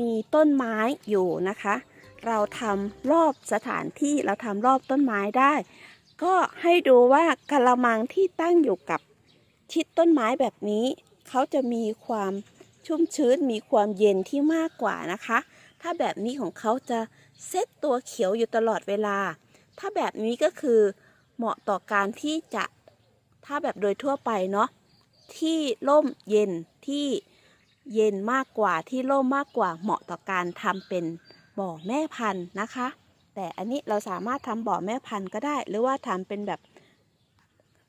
มีต้นไม้อยู่นะคะ เราทำรอบสถานที่เราทำรอบต้นไม้ได้ ก็ให้ดูว่ากะละมังที่ตั้งอยู่กับชิดต้นไม้แบบนี้ เขาจะมีความชุ่มชื้นมีความเย็นที่มากกว่านะคะ ถ้าแบบนี้ของเขาจะเซตตัวเขียวอยู่ตลอดเวลา ถ้าแบบนี้ก็คือเหมาะต่อการที่จะถ้าแบบโดยทั่วไปเนาะที่ร่มเย็นที่ เย็นมากกว่าที่ร่มมากกว่าเหมาะต่อการทำเป็นบ่อแม่พันธุ์นะคะ แต่อันนี้เราสามารถทำบ่อแม่พันธุ์ก็ได้ หรือว่าทำเป็นแบบ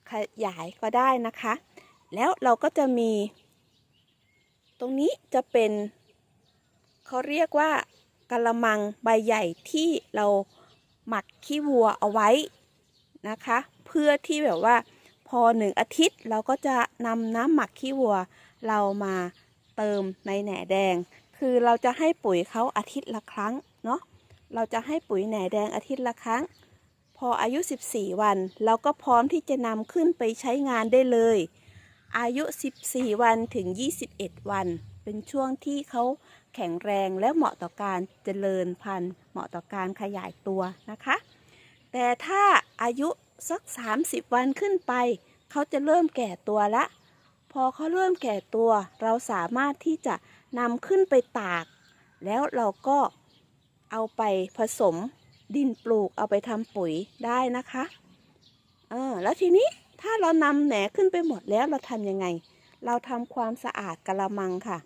ขยายก็ได้นะคะ แล้วเราก็จะมี ตรงนี้จะเป็นเขาเรียกว่ากะละมังใบใหญ่ที่เราหมักขี้วัวเอาไว้นะคะ เพื่อที่แบบว่าพอหนึ่งอาทิตย์เราก็จะนำน้ำหมักขี้วัวเรามา เติมในแหน่แดง คือเราจะให้ปุ๋ยเขาอาทิตย์ละครั้งเนาะเราจะให้ปุ๋ยแหน่แดงอาทิตย์ละครั้ง พออายุ 14 วัน เราก็พร้อมที่จะนำขึ้นไปใช้งานได้เลย อายุ 14 วันถึง 21 วัน เป็นช่วงที่เขาแข็งแรงและเหมาะต่อการเจริญพันธุ์ เหมาะต่อการขยายตัวนะคะ แต่ถ้าอายุสัก 30 วันขึ้นไป เขาจะเริ่มแก่ตัวละ อเขาเริ่มแก่ตัว เราสามารถที่จะนำขึ้นไปตาก แล้วเราก็เอาไปผสมดินปลูกเอาไปทำปุ๋ยได้นะคะเออแล้วทีนี้ถ้าเรานำแหนขึ้นไปหมดแล้วเราทำยังไง เราทำความสะอาดกะละมังค่ะ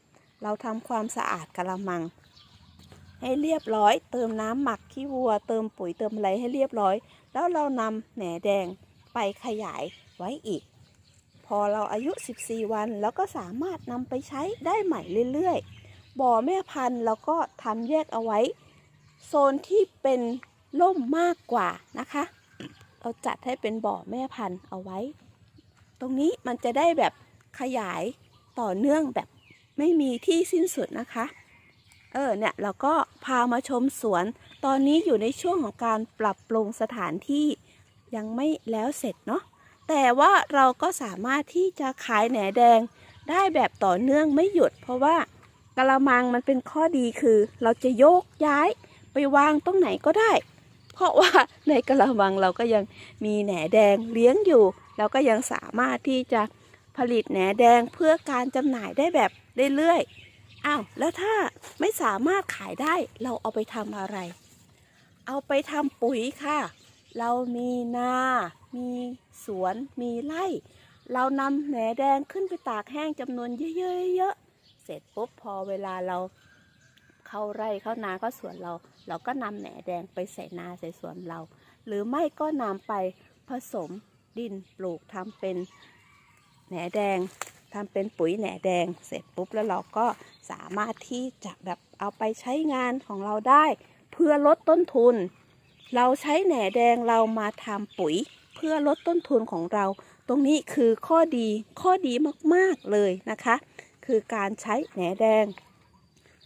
เราทำความสะอาดกะละมัง ให้เรียบร้อย เติมน้ำหมักขี้วัว เติมปุ๋ยเติมอะไรให้เรียบร้อย แล้วเรานำแหนแดงไปขยายไว้อีก อเราอายุ 14 วันเราก็สามารถนำไปใช้ได้ใหม่เรื่อยๆ บ่อแม่พันธุ์เราก็ทำแยกเอาไว้ โซนที่เป็นร่มมากกว่านะคะ เราจัดให้เป็นบ่อแม่พันธุ์เอาไว้ ตรงนี้มันจะได้แบบขยายต่อเนื่องแบบไม่มีที่สิ้นสุดนะคะ เออเนี่ยเราก็พามาชมสวน ตอนนี้อยู่ในช่วงของการปรับปรุงสถานที่ยังไม่แล้วเสร็จเนาะ แต่ว่าเราก็สามารถที่จะขายแหนแดงได้แบบต่อเนื่องไม่หยุด เพราะว่ากะละมังมันเป็นข้อดีคือ เราจะโยกย้ายไปวางตรงไหนก็ได้ เพราะว่าในกะละมังเราก็ยังมีแหนแดงเลี้ยงอยู่เราก็ยังสามารถที่จะผลิตแหนแดงเพื่อการจำหน่ายได้แบบเรื่อยๆอ้าวแล้วถ้าไม่สามารถขายได้เราเอาไปทำอะไร เอาไปทำปุ๋ยค่ะ เรามีนา มีสวน มีไร่ เรานำแหนแดงขึ้นไปตากแห้งจำนวนเยอะๆเสร็จปุ๊บพอเวลาเราเข้าไร่เข้านาเข้าสวนเรา เราก็นำแหนแดงไปใส่นาใส่สวนเรา หรือไม่ก็นำไปผสมดินปลูกทำเป็นแหนแดงทำเป็นปุ๋ยแหนแดง เสร็จปุ๊บแล้วเราก็สามารถที่จะแบบเอาไปใช้งานของเราได้ เพื่อลดต้นทุน เราใช้แหนแดงเรามาทำปุ๋ย เพื่อลดต้นทุนของเรา ตรงนี้คือข้อดีข้อดีมากๆเลยนะคะ คือการใช้แหนแดง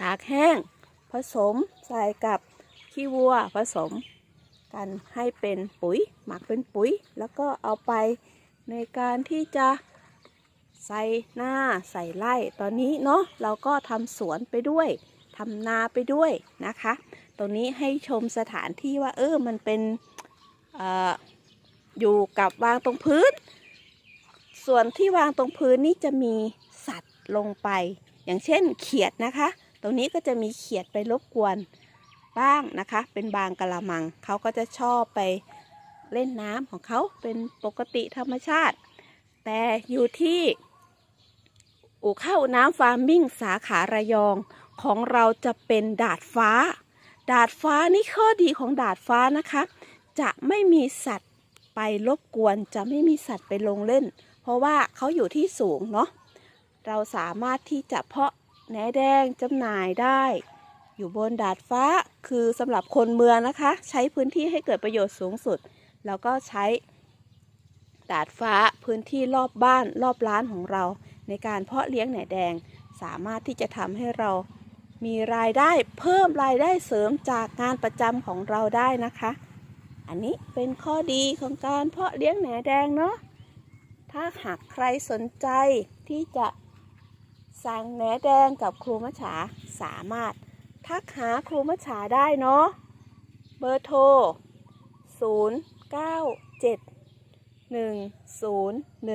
ตากแห้ง ผสมใส่กับขี้วัวผสม กันให้เป็นปุ๋ย หมักเป็นปุ๋ย แล้วก็เอาไปในการที่จะใส่หน้าใส่ไร่ตอนนี้เนาะเราก็ทำสวนไปด้วยทำนาไปด้วยนะคะ ตรงนี้ให้ชมสถานที่ว่า เออมันเป็นอออยู่กับวางตรงพื้น ส่วนที่วางตรงพื้นนี่จะมีสัตว์ลงไป อย่างเช่นเขียดนะคะ ตรงนี้ก็จะมีเขียดไปรบกวนบ้างนะคะ เป็นบางกะละมังเขาก็จะชอบไปเล่นน้ำของเขาเป็นปกติธรรมชาติ แต่อยู่ที่อู่ข้าวน้ำฟาร์มมิ่งสาขาระยองของเราจะเป็นดาดฟ้า ดาดฟ้านี่ข้อดีของดาดฟ้านะคะ จะไม่มีสัตว์ไปรบกวนจะไม่มีสัตว์ไปลงเล่น เพราะว่าเขาอยู่ที่สูงเนาะเราสามารถที่จะเพาะแหนแดงจำหน่ายได้ อยู่บนดาดฟ้าคือสำหรับคนเมืองนะคะ ใช้พื้นที่ให้เกิดประโยชน์สูงสุด แล้วก็ใช้ดาดฟ้าพื้นที่รอบบ้านรอบร้านของเรา ในการเพาะเลี้ยงแหนแดงสามารถที่จะทำให้เรา มีรายได้เพิ่มรายได้เสริมจากงานประจำของเราได้นะคะ อันนี้เป็นข้อดีของการเพาะเลี้ยงแหนแดงเนาะ ถ้าหากใครสนใจที่จะสั่งแหนแดงกับครูมะฉาสามารถทักหาครูมัชฉาได้เนาะ เบอร์โทร 0 9 7 1 0 1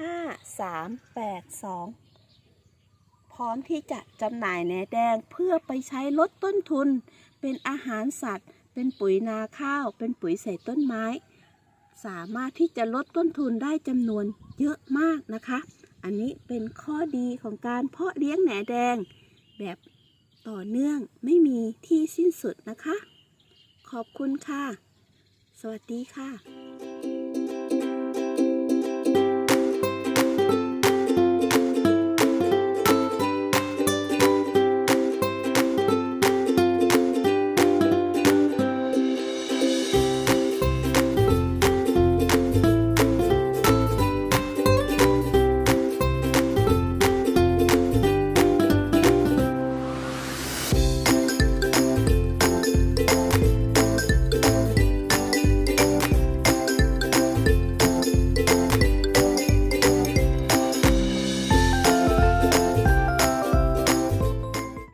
5 3 8 2 พร้อมที่จะจำหน่ายแหนแดงเพื่อไปใช้ลดต้นทุน เป็นอาหารสัตว์ เป็นปุ๋ยนาข้าว เป็นปุ๋ยใส่ต้นไม้ สามารถที่จะลดต้นทุนได้จำนวนเยอะมากนะคะ อันนี้เป็นข้อดีของการเพาะเลี้ยงแหนแดง แบบต่อเนื่องไม่มีที่สิ้นสุดนะคะ ขอบคุณค่ะ สวัสดีค่ะ